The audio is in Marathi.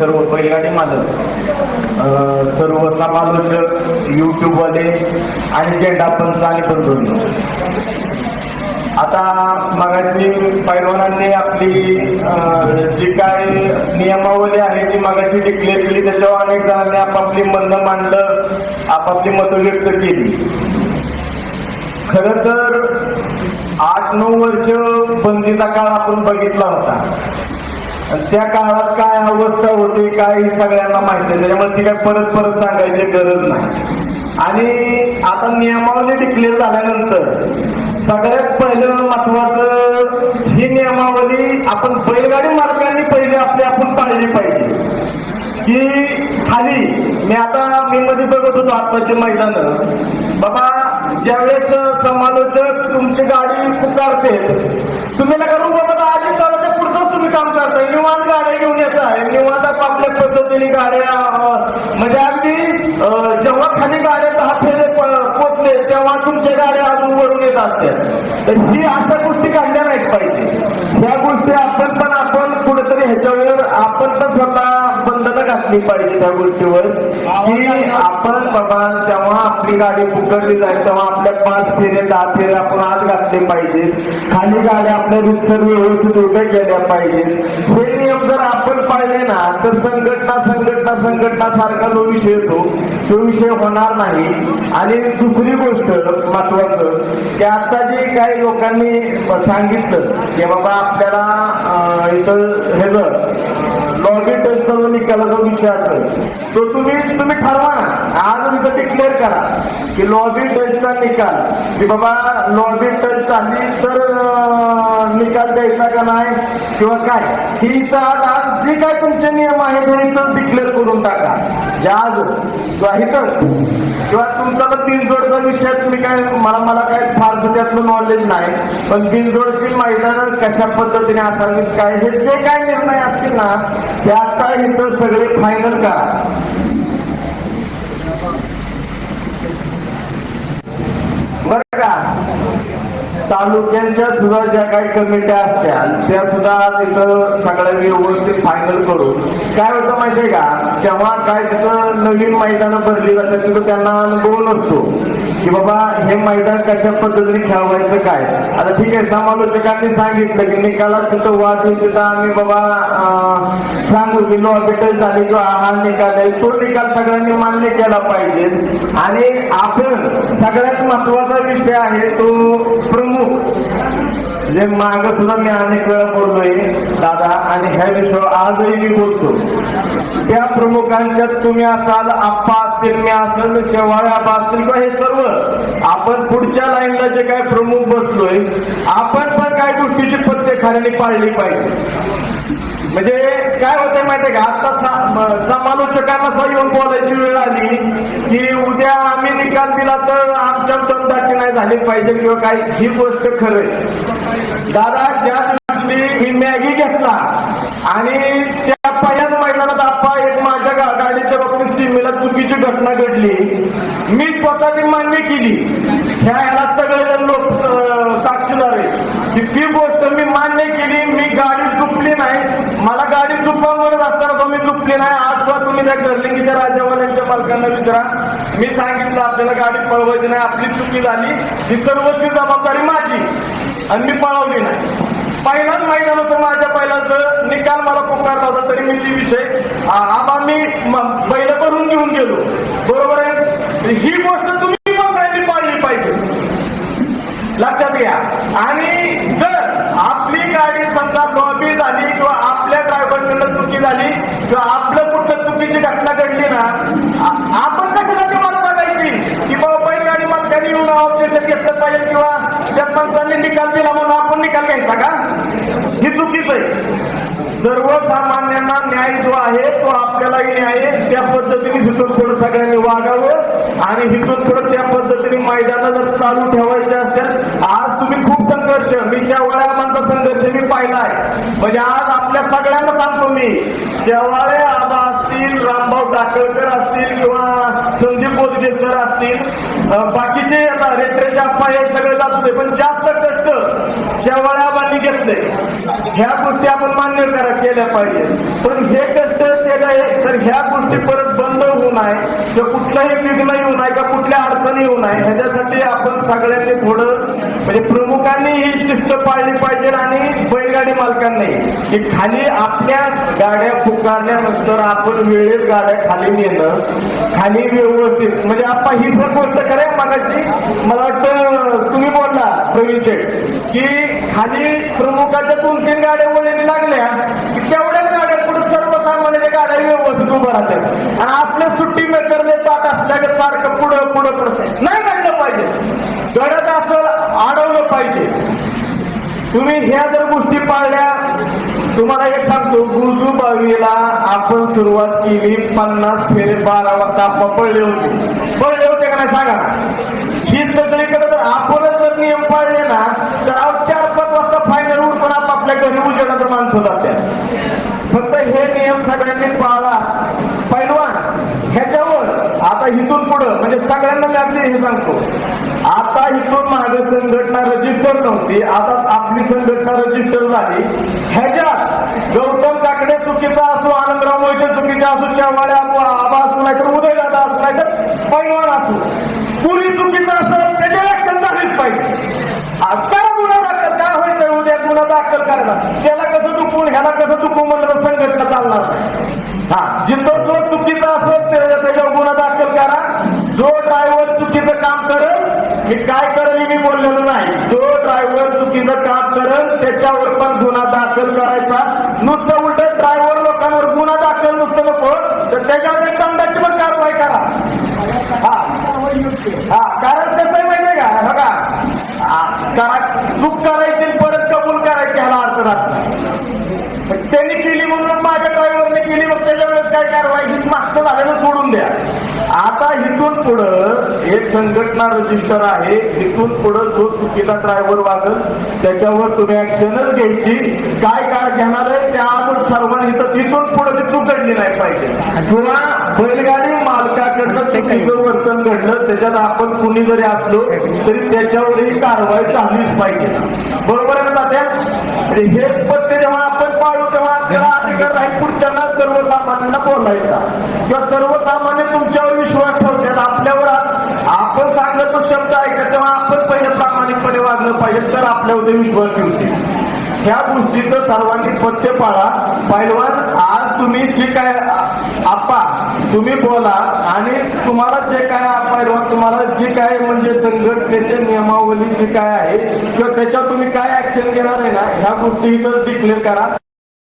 सर्व बैलगाडी मालक. सर्व समालोचक युट्यूबवाले आणि झेंडा पंच आणि बंधूंनो आता मगाशी पैलवानांनी आपली जी काय नियमावली आहे ती मगाशी डिक्लेअर केली त्याच्यावर अनेक जणांनी आपापली म्हणणं मांडलं आपापली मतं व्यक्त केली. खर तर आठ नऊ वर्ष बंदीचा काळ आपण बघितला होता. त्या काळात काय अवस्था होती काय सगळ्यांना माहिती आहे त्याच्यामुळे ती काय परत परत सांगायची गरज नाही. आणि आता नियमावली डिक्लेअर झाल्यानंतर सगळ्यात पहिलं महत्वाचं ही नियमावली आपण बैलगाडी मालकांनी पहिले आपली आपण पाळली पाहिजे. की खाली मी आता मी मध्ये बघत होतो आत्ताचे मैदान बाबा ज्यावेळेस समालोचक तुमची गाडी पुकारते तुम्ही नका करून बाबा आधी चालवते पुढचं तुम्ही काम करताय निवांत गाड्या घेऊन येत आहे निवांत आपल्या पद्धतीने गाड्या म्हणजे अगदी जेव्हा खाली गाड्या दहा फेरे पोचले तेव्हा तुमच्या गाड्या अजून वरून येत असतात तर ही अशा गोष्टी काढल्या नाहीत पाहिजे. ह्या गोष्टी आपण पण आपण कुठेतरी ह्याच्यावर आपण पण स्वतः बंधनं घातली पाहिजे त्या गोष्टीवर. की आपण बाबा जेव्हा आपली गाडी फुकटली जाईल तेव्हा आपल्या पाच फेरे दहा फेरे आपण आज घातले पाहिजे खाली गाड्या आपल्या रितसर व्यवस्थित उभ्या केल्या पाहिजेत. हे दिवस जर आपण पाहिले ना तर संघटना संघटना संघटना सारखा जो विषय येतो तो विषय होणार नाही. आणि दुसरी गोष्ट महत्वाचं की आता जे काही लोकांनी सांगितलं की बाबा आपल्याला इथं हे जर विषयाचं. तो तुम्ही तुम्ही ठरवा ना. आज इथं डिक्लेअर करा की लॉबी टेस्टचा निकाल. की बाबा लॉबी टेस्ट झाली तर निकाल द्यायचा का नाही? किंवा काय? ही आज आज जे काय तुमचे नियम आहेत हे तर डिक्लेअर करून टाका. जे आज किंवा किंवा तुमचा तर बिनजोडचा विषय तुम्ही काय मला मला काय फारसं त्यातलं नॉलेज नाही. पण बिनजोडची मैदान कशा पद्धतीने असावीत काय हे जे काय निर्णय असतील ना ते आता इथं सगळे फायनल करा बर का? तालुक्यांच्या सुद्धा ज्या काही कमिट्या असत्या त्या सुद्धा तिथं सगळ्या व्यवस्थित फायनल करून काय होतं माहितीये का? तेव्हा काय तिथं नवीन मैदानं भरली जातात तिथं त्यांना अनुभव नसतो. की बाबा हे मैदान कशा पद्धतीने खेळवायचं काय? आता ठीक आहे समालोचकांनी सांगितलं की निकालात तिथं वाद तिथं आम्ही बाबा सांगू की लॉबिटल झाली किंवा हा निकाल आहे तो निकाल सगळ्यांनी मान्य केला पाहिजे. आणि आपण सगळ्यात महत्त्वाचा विषय आहे तो प्रमुख. जे माग सुद्धा मी अनेक वेळा बोललोय दादा आणि ह्या विषयावर आजही मी बोलतो. त्या प्रमुखांच्यात तुम्ही असाल आप्पा असतील मी असेल शेवाळे आप्पा असतील किंवा हे सर्व आपण पुढच्या लाईनला जे काय प्रमुख बसलोय आपण पण काय गोष्टीची पत्ते खाली पाळली पाहिजे. म्हणजे काय होते माहितीये का? आता समालोचकांना येऊन बोलायची वेळ आली की उद्या आम्ही निकाल दिला तर आमच्या दमदाटी नाही झाली पाहिजे किंवा काही ही गोष्ट खरं दादा ज्या दिवशी मी मॅगी घेतला आणि त्या पहिल्याच मैदानात आप्पा एक माझ्या गाडीच्या बाबतीत सीमेला चुकीची घटना घडली मी स्वतःची मान्य केली. ह्या ह्याला सगळेजण लोक साक्षीदार आहे ती गोष्ट मी मान्य केली मी गाडी मला गाडी म्हणत असताना तुम्ही दुखले नाही. आज तुम्ही त्या गर्लिंगीच्या राजावाल्यांच्या पालकांना विचारा. मी सांगितलं आपल्याला गाडी पळवायची नाही. आपली चुकी झाली. ही सर्वस्वी जबाबदारी माझी. आणि मी पळवली नाही. पहिलाच महिना होतं माझ्या पहिलाच निकाल मला पुकारला होता. तरी मी ती विषय आबा मी बैल भरून घेऊन गेलो. बरोबर आहे? ही गोष्ट तुम्ही पण पाळली पाहिजे. लक्षात घ्या. आणि जर आपली गाडी समजा लॉबी झाली किंवा आपण ड्रायव्हरकडनं चुकी झाली किंवा आपलं कुठं चुकीची घटना घडली ना आ- आपण कशासाठी वाट बघायची? की बाबा बैल गाडी मालकाने येऊन ऑब्जेक्शन घेतलं पाहिजे किंवा त्या माणसांनी निकाल दिला म्हणून आपण निकाल घ्यायचा का? ही चुकीच आहे. सर्वसामान्यांना न्याय जो आहे तो आपल्यालाही न्याय त्या पद्धतीने हिथून पुढे सगळ्यांनी वागावं. आणि हिथून पुढे त्या पद्धतीने मैदाना जर चालू ठेवायचे असेल आज तुम्ही खूप संघर्ष मी शेवाळे आबांचा संघर्ष मी पाहिला आहे म्हणजे आज आपल्या सगळ्यांना सांगतो मी शेवाळे आबा असतील रामभाऊ टाकळकर असतील किंवा संदीप बोधगे सर असतील बाकीचे आता रेटरेचे आप्पा हे सगळे जात होते पण जास्त कष्ट शेवाळ्याबांनी घेतले. ह्या गोष्टी आपण मान्य करा केल्या पाहिजे. पण हे कष्ट केलं आहे तर ह्या गोष्टी परत बंद होऊ नये किंवा कुठलाही विघ्न येऊ नये का कुठल्या अडचणी येऊ नये ह्याच्यासाठी आपण सगळ्यांनी थोडं म्हणजे प्रमुखांनी ही शिस्त पाळली पाहिजे आणि बैलगाडी मालकांनी. की खाली आपल्या गाड्या पुकारल्यानंतर आपण वेळेत गाड्या खाली नेणं खाली व्यवस्थित. म्हणजे आपण ही पण गोष्ट करे मगाशी मला वाटतं तुम्ही बोलला प्रवीण शेठ की खाली प्रमुखाच्या दोन तीन गाड्या वळणी लागल्या की तेवढ्याच गाड्या पुढे सर्वसामान्य गाड्या व्यवस्थित उभं राहतात. आणि ताट सारखं पुढं पुढं पुढं नाही लागलं पाहिजे. घडत असं अडवलं पाहिजे. तुम्ही ह्या जर गोष्टी पाळल्या तुम्हाला एक सांगतो गुरुजू बावीला आपण सुरुवात केली पन्नास फेरे बारा वाजता आपण पडले होते. पडले होते का नाही सांगा? ही सगळीकडे जर आपणच जर नियम पाळले ना तर चार पाच वाजता फायनल उठून आपल्या घरी उजेडाचं माणसं जातात फक्त हे नियम सगळ्यांनी पाळा. पैलवान आता इथून पुढं म्हणजे सगळ्यांना मी हे सांगतो. आता इथून माझी संघटना रजिस्टर नव्हती आता आपली संघटना रजिस्टर झाली. ह्याच्यात गौतम काकडे चुकीचा असो आनंदराव मोहिते चुकीचा असो शेवाळे असो आबा असो नाहीतर उदयदादा नाही तर पैलवान असू. कुणी चुकीचं असं त्याच्या ऍक्शन झालीच पाहिजे. आता गुन्हा दाखल काय व्हायचं उद्या? गुन्हा दाखल करायचा त्याला कसं चुकून ह्याला कसं चुकून म्हणलं तर संघटना चालणार? नाही. हा जिथं जो चुकीचा असेल त्या- त्याच्यावर गुन्हा दाखल करा जो ड्रायव्हर चुकीचं काम हे काय करेल मी बोललेलो नाही. जो ड्रायव्हर चुकीचं काम करेल त्याच्यावर पण गुन्हा दाखल करायचा. नुसतं उलट ड्रायव्हर लोकांवर गुन्हा दाखल नुसतं नको. तर त्याच्यावर एक दंडाची पण कारवाई करा. हा. हा. कारण कसं आहे माहितीये का? बघा. करा. चूक करायची परत कबूल करायची ह्याला अर्थ राहत त्यांनी केली म्हणून माझ्या ड्रायव्हरने केली मग त्याच्या वेळेस काय कारवाई? ही मागचं झालेलं सोडून द्या. आता इथून पुढं एक संघटना रजिस्टर आहे इथून पुढं जो चुकीचा ड्रायव्हर वागल त्याच्यावर तुम्ही ऍक्शनच घ्यायची. काय काय घेणार आहे त्या सर्वांनी तर तिथून पुढे ती चूक घडली नाही पाहिजे. किंवा बैलगाडी मालकाकडनं चुकीचं वर्तन घडलं त्याच्यात आपण कुणी जरी असलो तरी त्याच्यावरही कारवाई झालीच पाहिजे. बरोबर आहे ना त्या हे पत्ते जेव्हा आपण पाळू तेव्हा आपल्याला अधिकार राहील पुढच्यांना सर्वसामान्यांना बोलायचा. किंवा सर्वसामान्य तुमच्यावर विश्वास ठेवतात आपल्यावर शब्द ऐका तेव्हा आपण पहिलं प्रामाणिकपणे वागलं पाहिजे तर आपल्यामध्ये विश्वास ठेवते. ह्या गोष्टीचं सर्वांनी पथ्य पाळा. पैलवान आज तुम्ही जे काय आपा तुम्ही बोला आणि तुम्हाला जे काय पैलवान तुम्हाला जे काय म्हणजे संघटनेचे नियमावली जी काय आहे किंवा त्याच्यावर तुम्ही काय ऍक्शन घेणार आहे ना ह्या गोष्टी इथं डिक्लेअर करा.